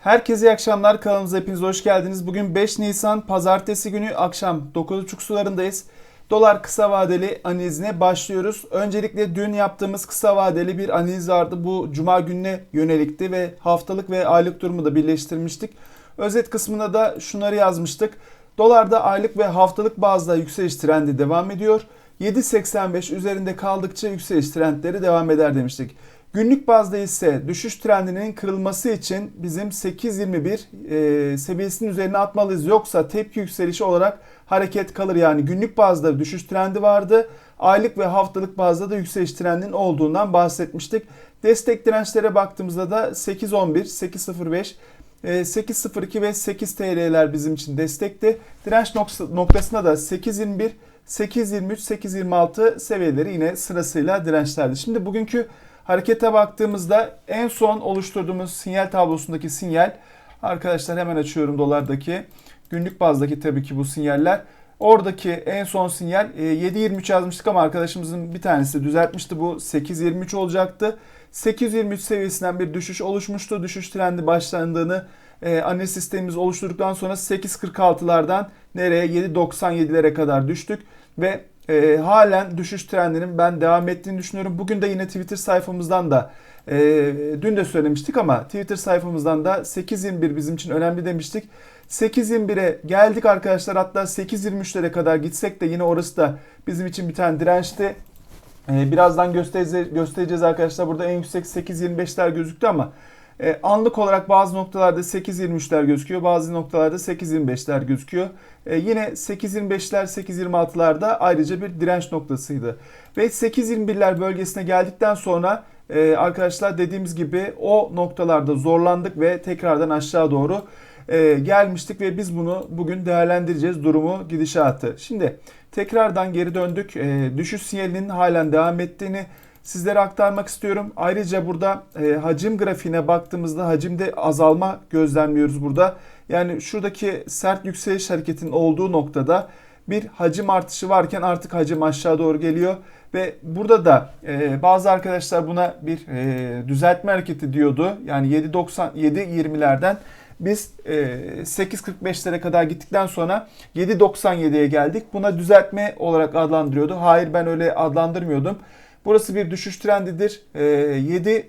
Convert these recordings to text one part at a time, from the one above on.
Herkese iyi akşamlar. Kanalımıza hepiniz hoş geldiniz. Bugün 5 Nisan Pazartesi günü akşam 9.30 sularındayız. Dolar kısa vadeli analizine başlıyoruz. Öncelikle dün yaptığımız kısa vadeli bir analiz vardı. Bu cuma gününe yönelikti ve haftalık ve aylık durumu da birleştirmiştik. Özet kısmında da şunları yazmıştık. Dolarda aylık ve haftalık bazda yükseliş trendi devam ediyor. 7.85 üzerinde kaldıkça yükseliş trendleri devam eder demiştik. Günlük bazda ise düşüş trendinin kırılması için bizim 8.21 e, seviyesinin üzerine atmalıyız. Yoksa tepki yükselişi olarak hareket kalır. Yani günlük bazda düşüş trendi vardı. Aylık ve haftalık bazda da yükseliş trendinin olduğundan bahsetmiştik. Destek dirençlere baktığımızda da 8.11, 8.05, 8.02 ve 8 TL'ler bizim için destekti. Direnç noktasında da 8.21, 8.23, 8.26 seviyeleri yine sırasıyla dirençlerdi. Şimdi bugünkü Harekete baktığımızda en son oluşturduğumuz sinyal tablosundaki sinyal arkadaşlar hemen açıyorum dolardaki günlük bazdaki tabii ki bu sinyaller. Oradaki en son sinyal 7.23 e, yazmıştık ama arkadaşımızın bir tanesi düzeltmişti. Bu 8.23 olacaktı. 823 seviyesinden bir düşüş oluşmuştu. Düşüş trendi başlandığını e, analiz sistemimiz oluşturduktan sonra 8.46'lardan nereye 7.97'lere kadar düştük ve e, halen düşüş trendinin ben devam ettiğini düşünüyorum. Bugün de yine Twitter sayfamızdan da e, dün de söylemiştik ama Twitter sayfamızdan da 8.21 bizim için önemli demiştik. 8.21'e geldik arkadaşlar hatta 8.23'lere kadar gitsek de yine orası da bizim için bir tane dirençti. Ee, birazdan göstereceğiz arkadaşlar. Burada en yüksek 8.25'ler gözüktü ama e, anlık olarak bazı noktalarda 8.23'ler gözüküyor. Bazı noktalarda 8.25'ler gözüküyor. E, yine 8.25'ler 8.26'larda ayrıca bir direnç noktasıydı. Ve 8.21'ler bölgesine geldikten sonra e, arkadaşlar dediğimiz gibi o noktalarda zorlandık ve tekrardan aşağı doğru e, gelmiştik ve biz bunu bugün değerlendireceğiz durumu gidişatı. Şimdi tekrardan geri döndük. Düşüş sinyalinin halen devam ettiğini sizlere aktarmak istiyorum. Ayrıca burada e, hacim grafiğine baktığımızda hacimde azalma gözlemliyoruz burada. Yani şuradaki sert yükseliş hareketinin olduğu noktada bir hacim artışı varken artık hacim aşağı doğru geliyor. Ve burada da e, bazı arkadaşlar buna bir e, düzeltme hareketi diyordu. Yani 7.90 7.20'lerden biz e, 8.45'lere kadar gittikten sonra 7.97'ye geldik. Buna düzeltme olarak adlandırıyordu. Hayır ben öyle adlandırmıyordum. Burası bir düşüş trendidir. E, 7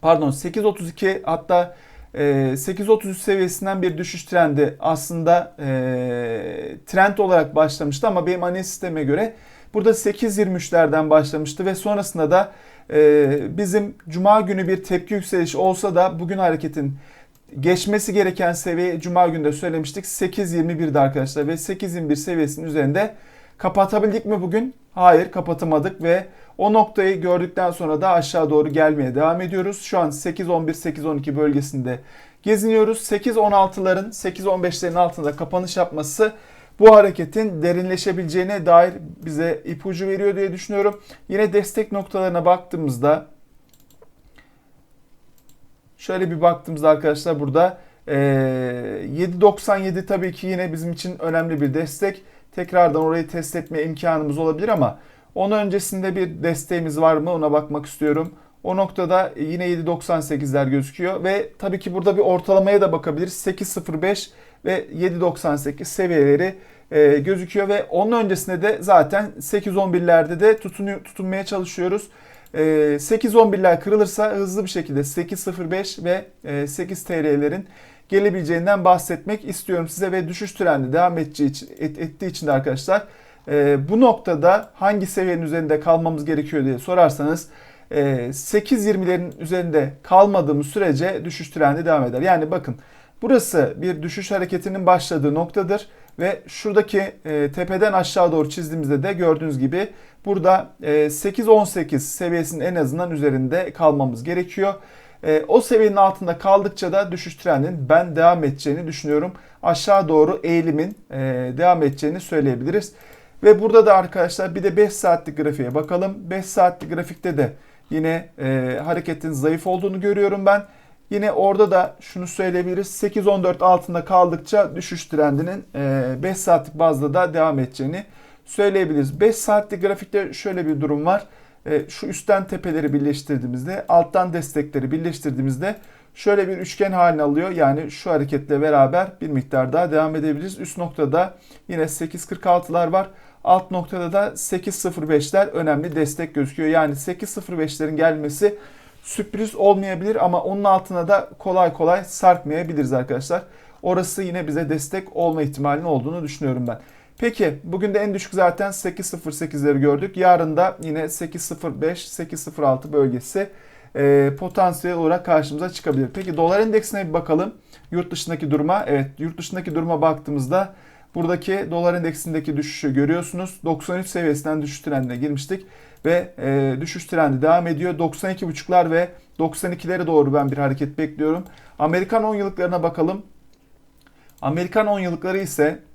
pardon 8.32 hatta 8.33 seviyesinden bir düşüş trendi aslında e, trend olarak başlamıştı ama benim analiz sisteme göre burada 8.23'lerden başlamıştı ve sonrasında da e, bizim cuma günü bir tepki yükselişi olsa da bugün hareketin geçmesi gereken seviye cuma günü de söylemiştik 8.21'di arkadaşlar ve 8.21 seviyesinin üzerinde kapatabildik mi bugün? Hayır kapatamadık ve o noktayı gördükten sonra da aşağı doğru gelmeye devam ediyoruz. Şu an 8-11-8-12 bölgesinde geziniyoruz. 8-16'ların 8-15'lerin altında kapanış yapması bu hareketin derinleşebileceğine dair bize ipucu veriyor diye düşünüyorum. Yine destek noktalarına baktığımızda şöyle bir baktığımızda arkadaşlar burada 7.97 tabii ki yine bizim için önemli bir destek. Tekrardan orayı test etme imkanımız olabilir ama onun öncesinde bir desteğimiz var mı ona bakmak istiyorum. O noktada yine 7.98'ler gözüküyor ve tabii ki burada bir ortalamaya da bakabiliriz. 8.05 ve 7.98 seviyeleri e, gözüküyor ve onun öncesinde de zaten 8.11'lerde de tutunuyor, tutunmaya çalışıyoruz. E, 8.11'ler kırılırsa hızlı bir şekilde 8.05 ve e, 8 TL'lerin gelebileceğinden bahsetmek istiyorum size ve düşüş trendi devam edeceği için, et, ettiği için de arkadaşlar e, bu noktada hangi seviyenin üzerinde kalmamız gerekiyor diye sorarsanız e, 8.20'lerin üzerinde kalmadığımız sürece düşüş trendi devam eder. Yani bakın burası bir düşüş hareketinin başladığı noktadır ve şuradaki e, tepeden aşağı doğru çizdiğimizde de gördüğünüz gibi burada e, 8-18 seviyesinin en azından üzerinde kalmamız gerekiyor. E, o seviyenin altında kaldıkça da düşüş trendinin ben devam edeceğini düşünüyorum. Aşağı doğru eğilimin e, devam edeceğini söyleyebiliriz. Ve burada da arkadaşlar bir de 5 saatlik grafiğe bakalım. 5 saatlik grafikte de yine e, hareketin zayıf olduğunu görüyorum ben. Yine orada da şunu söyleyebiliriz. 8-14 altında kaldıkça düşüş trendinin e, 5 saatlik bazda da devam edeceğini söyleyebiliriz. 5 saatlik grafikte şöyle bir durum var. E, şu üstten tepeleri birleştirdiğimizde, alttan destekleri birleştirdiğimizde şöyle bir üçgen haline alıyor. Yani şu hareketle beraber bir miktar daha devam edebiliriz. Üst noktada yine 8.46'lar var. Alt noktada da 8.05'ler önemli destek gözüküyor. Yani 8.05'lerin gelmesi sürpriz olmayabilir ama onun altına da kolay kolay sarkmayabiliriz arkadaşlar. Orası yine bize destek olma ihtimalinin olduğunu düşünüyorum ben. Peki bugün de en düşük zaten 8.08'leri gördük. Yarın da yine 8.05, 8.06 bölgesi e, potansiyel olarak karşımıza çıkabilir. Peki dolar endeksine bir bakalım. Yurt dışındaki duruma. Evet yurt dışındaki duruma baktığımızda buradaki dolar endeksindeki düşüşü görüyorsunuz. 93 seviyesinden düşüş trendine girmiştik ve e, düşüş trendi devam ediyor. 92.5'lar ve 92'lere doğru ben bir hareket bekliyorum. Amerikan 10 yıllıklarına bakalım. Amerikan 10 yıllıkları ise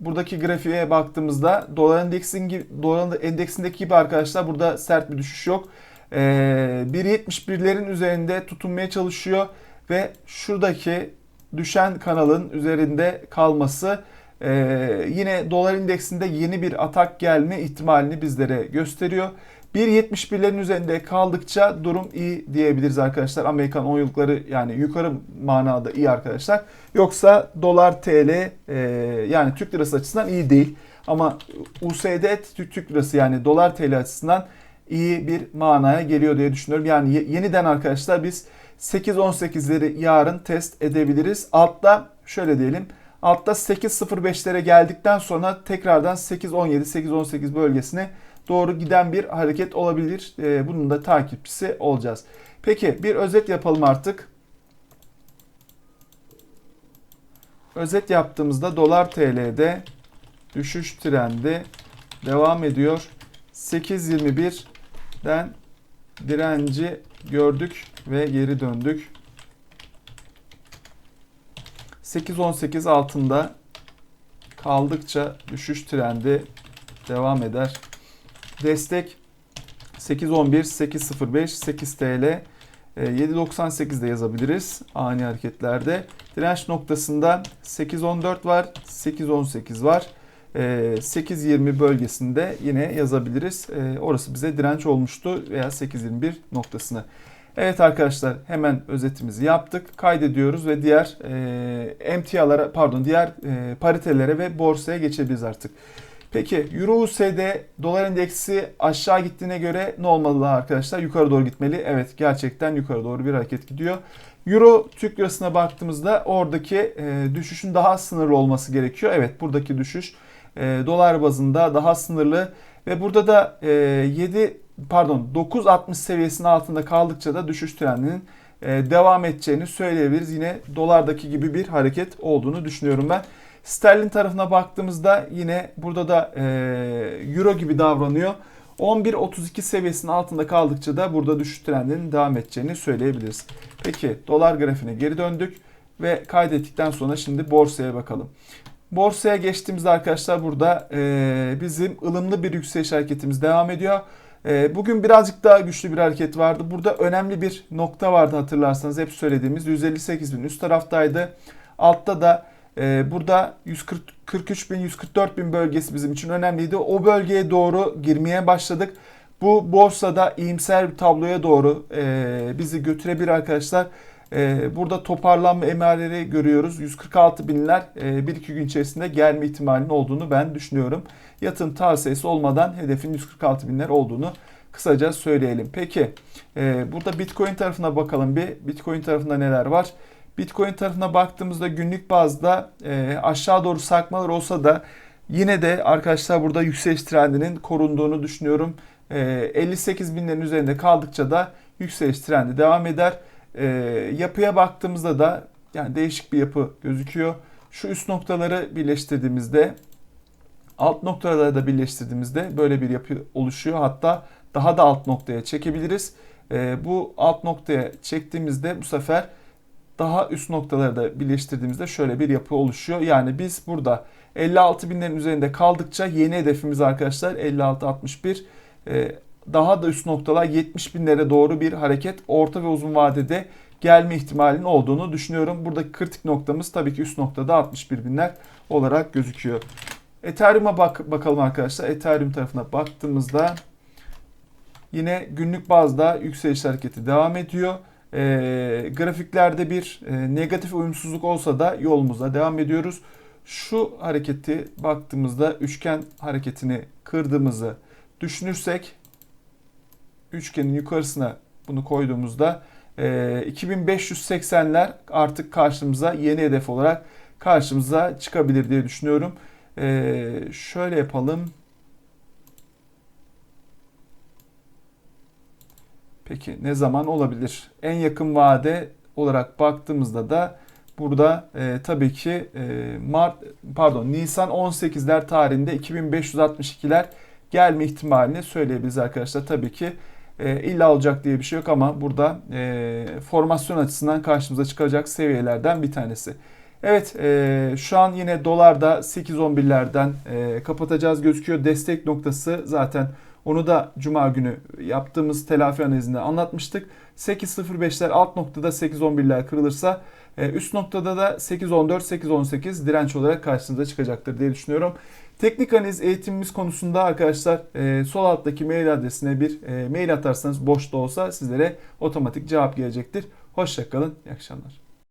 buradaki grafiğe baktığımızda dolar endeksin gibi, dolar endeksindeki gibi arkadaşlar burada sert bir düşüş yok. Ee, 1.71'lerin üzerinde tutunmaya çalışıyor ve şuradaki düşen kanalın üzerinde kalması e, yine dolar endeksinde yeni bir atak gelme ihtimalini bizlere gösteriyor. 1.71'lerin üzerinde kaldıkça durum iyi diyebiliriz arkadaşlar. Amerikan 10 yıllıkları yani yukarı manada iyi arkadaşlar. Yoksa dolar TL e, yani Türk lirası açısından iyi değil. Ama USD Türk lirası yani dolar TL açısından iyi bir manaya geliyor diye düşünüyorum. Yani yeniden arkadaşlar biz 8.18'leri yarın test edebiliriz. Altta şöyle diyelim. Altta 8.05'lere geldikten sonra tekrardan 8.17, 8.18 bölgesine doğru giden bir hareket olabilir. Ee, bunun da takipçisi olacağız. Peki bir özet yapalım artık. Özet yaptığımızda dolar TL'de düşüş trendi devam ediyor. 8.21'den direnci gördük ve geri döndük. 8.18 altında kaldıkça düşüş trendi devam eder. Destek 8.11, 8.05, 8 TL, 7.98 de yazabiliriz ani hareketlerde. Direnç noktasında 8.14 var, 8.18 var. 8.20 bölgesinde yine yazabiliriz. Orası bize direnç olmuştu veya 8.21 noktasını. Evet arkadaşlar hemen özetimizi yaptık. Kaydediyoruz ve diğer e, emtialara pardon diğer e, paritelere ve borsaya geçebiliriz artık. Peki Euro USD dolar endeksi aşağı gittiğine göre ne olmalı arkadaşlar? Yukarı doğru gitmeli. Evet gerçekten yukarı doğru bir hareket gidiyor. Euro Türk lirasına baktığımızda oradaki e, düşüşün daha sınırlı olması gerekiyor. Evet buradaki düşüş e, dolar bazında daha sınırlı ve burada da e, 7 pardon 9.60 seviyesinin altında kaldıkça da düşüş trendinin e, devam edeceğini söyleyebiliriz. Yine dolardaki gibi bir hareket olduğunu düşünüyorum ben. Sterlin tarafına baktığımızda yine burada da e, euro gibi davranıyor. 11.32 seviyesinin altında kaldıkça da burada düşüş trendinin devam edeceğini söyleyebiliriz. Peki dolar grafiğine geri döndük ve kaydettikten sonra şimdi borsaya bakalım. Borsaya geçtiğimizde arkadaşlar burada e, bizim ılımlı bir yükseliş hareketimiz devam ediyor. E, bugün birazcık daha güçlü bir hareket vardı. Burada önemli bir nokta vardı hatırlarsanız hep söylediğimiz 158 bin üst taraftaydı. Altta da burada 143 bin 144 bin bölgesi bizim için önemliydi. O bölgeye doğru girmeye başladık. Bu borsada iyimser bir tabloya doğru e, bizi götürebilir arkadaşlar. Ee, burada toparlanma emareleri görüyoruz. 146 binler 1-2 e, gün içerisinde gelme ihtimalinin olduğunu ben düşünüyorum. Yatırım tavsiyesi olmadan hedefin 146 binler olduğunu kısaca söyleyelim. Peki e, burada Bitcoin tarafına bakalım bir. Bitcoin tarafında neler var? Bitcoin tarafına baktığımızda günlük bazda e, aşağı doğru sarkmalar olsa da yine de arkadaşlar burada yükseliş trendinin korunduğunu düşünüyorum. 58 binlerin üzerinde kaldıkça da yükseliş trendi devam eder. E, yapıya baktığımızda da yani değişik bir yapı gözüküyor. Şu üst noktaları birleştirdiğimizde alt noktaları da birleştirdiğimizde böyle bir yapı oluşuyor. Hatta daha da alt noktaya çekebiliriz. E, bu alt noktaya çektiğimizde bu sefer daha üst noktaları da birleştirdiğimizde şöyle bir yapı oluşuyor. Yani biz burada 56 binlerin üzerinde kaldıkça yeni hedefimiz arkadaşlar 56-61 daha da üst noktalar 70 binlere doğru bir hareket orta ve uzun vadede gelme ihtimalinin olduğunu düşünüyorum. Buradaki kritik noktamız tabii ki üst noktada 61 binler olarak gözüküyor. Ethereum'a bak bakalım arkadaşlar. Ethereum tarafına baktığımızda yine günlük bazda yükseliş hareketi devam ediyor. E, grafiklerde bir e, negatif uyumsuzluk olsa da yolumuza devam ediyoruz. Şu hareketi baktığımızda üçgen hareketini kırdığımızı düşünürsek üçgenin yukarısına bunu koyduğumuzda e, 2580'ler artık karşımıza yeni hedef olarak karşımıza çıkabilir diye düşünüyorum. E, şöyle yapalım. Peki ne zaman olabilir? En yakın vade olarak baktığımızda da burada e, tabii ki e, Mart pardon Nisan 18'ler tarihinde 2562'ler gelme ihtimalini söyleyebiliriz arkadaşlar. Tabii ki e, illa olacak diye bir şey yok ama burada e, formasyon açısından karşımıza çıkacak seviyelerden bir tanesi. Evet e, şu an yine dolarda 8.11'lerden e, kapatacağız gözüküyor. Destek noktası zaten onu da cuma günü yaptığımız telafi analizinde anlatmıştık. 8.05'ler alt noktada 8.11'ler kırılırsa e, üst noktada da 8.14 8.18 direnç olarak karşınıza çıkacaktır diye düşünüyorum. Teknik analiz eğitimimiz konusunda arkadaşlar e, sol alttaki mail adresine bir e, mail atarsanız boş da olsa sizlere otomatik cevap gelecektir. Hoşçakalın, iyi akşamlar.